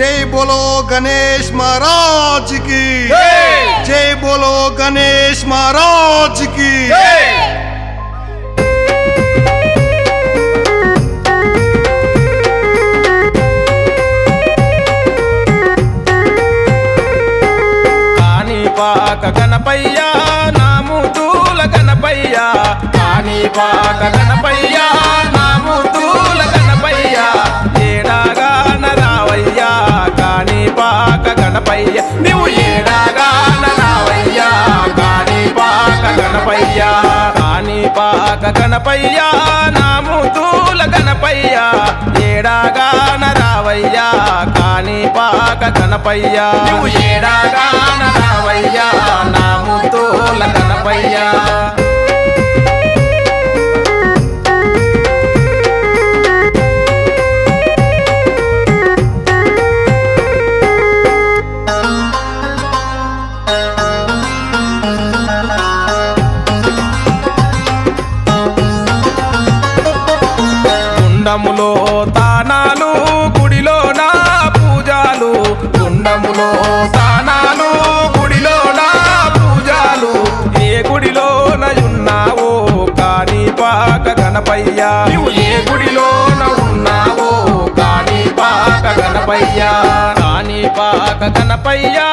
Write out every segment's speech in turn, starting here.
జై బోలో గణేష్ మహారాజ్కి జై! బోలో గణేష్ మహారాజ్కి కాణిపాక గణపయ్య నాముతూల గణపయ్య. కాణిపాక గణపయ్య గణపయ్యా నా ముదూల నాముతూల ఏడాగాన రావయ్యా కాని పాక గణపయ్య. ఏడాగాన రావయ్యా నా ముదూల గణపయ్య. గుండములో తానాలు గుడిలో నా పూజాలు. గుండములో తానాలు గుడిలో నా పూజాలు. ఏ గుడిలోనయున్నావో ఉన్నావో పాక గణపయ్యా. నువ్వు ఏ గుడిలోన ఉన్నావో కానీ పాక గణపయ్యా. కానీ పాక గణపయ్యా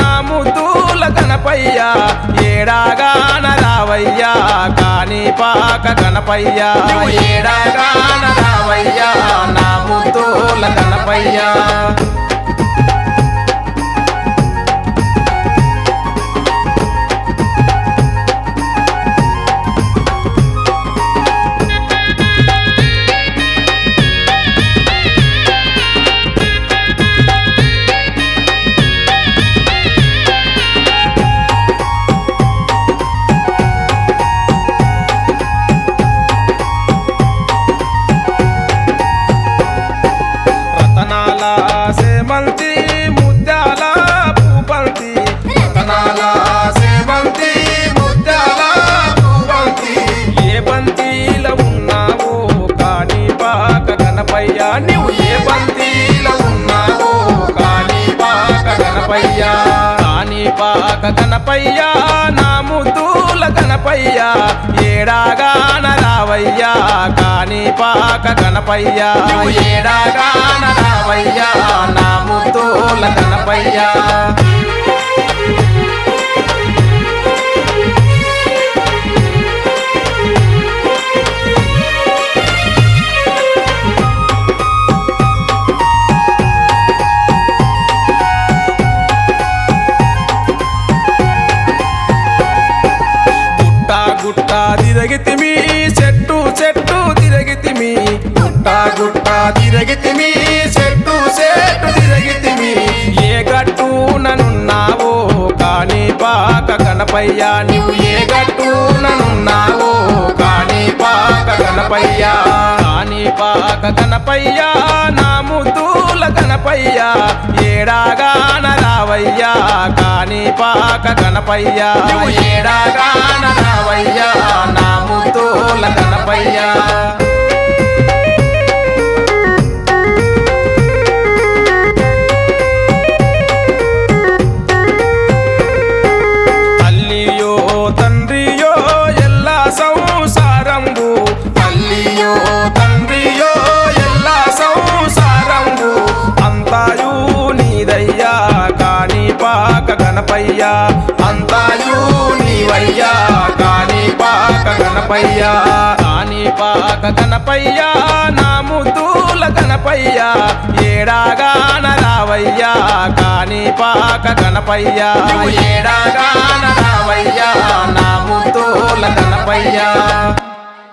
నా ముద్దుల గణపయ్యా. ఏడాగాన రావయ్యా కానీ పాక గణపయ్యా. ఏడాగాన ముద్దుల రావయ్యా ఏడాగాన రావయ్యా నరావయ్య కాని పాక గణపయ్యా. ఏడాగాన రావయ్యా నాముతోల గణపయ్యా. గుట్ట గుట్ట తిరగితిమి చెట్టు చెట్టు తిరగితిమి ఏ గట్టు ననున్నావో కానీ పాక కనపయ్యా. నువ్వు ఏ గట్టు ననున్నావో కానీ పాక కనపయ్యా. కానీ పాక కనపయ్యా నా ముద్దుల కనపయ్యా. ఏడాగా రావయ్యా కానీ పాక కనపయ్యా. నువ్వు ఏడాగా నా ముద్దుల కనపయ్యా. గణపయ్యా. అంతాయు నీవయ్యా. కాని పాక గణపయ్యా. కాని పాక గణపయ్యా. నా ముద్దుల గణపయ్య. ఏడాగా నరావయ్యా కాని పాక గణపయ్యా. నువ్వు ఏడాగా నరావయ్యా నా ముద్దుల గణపయ్య.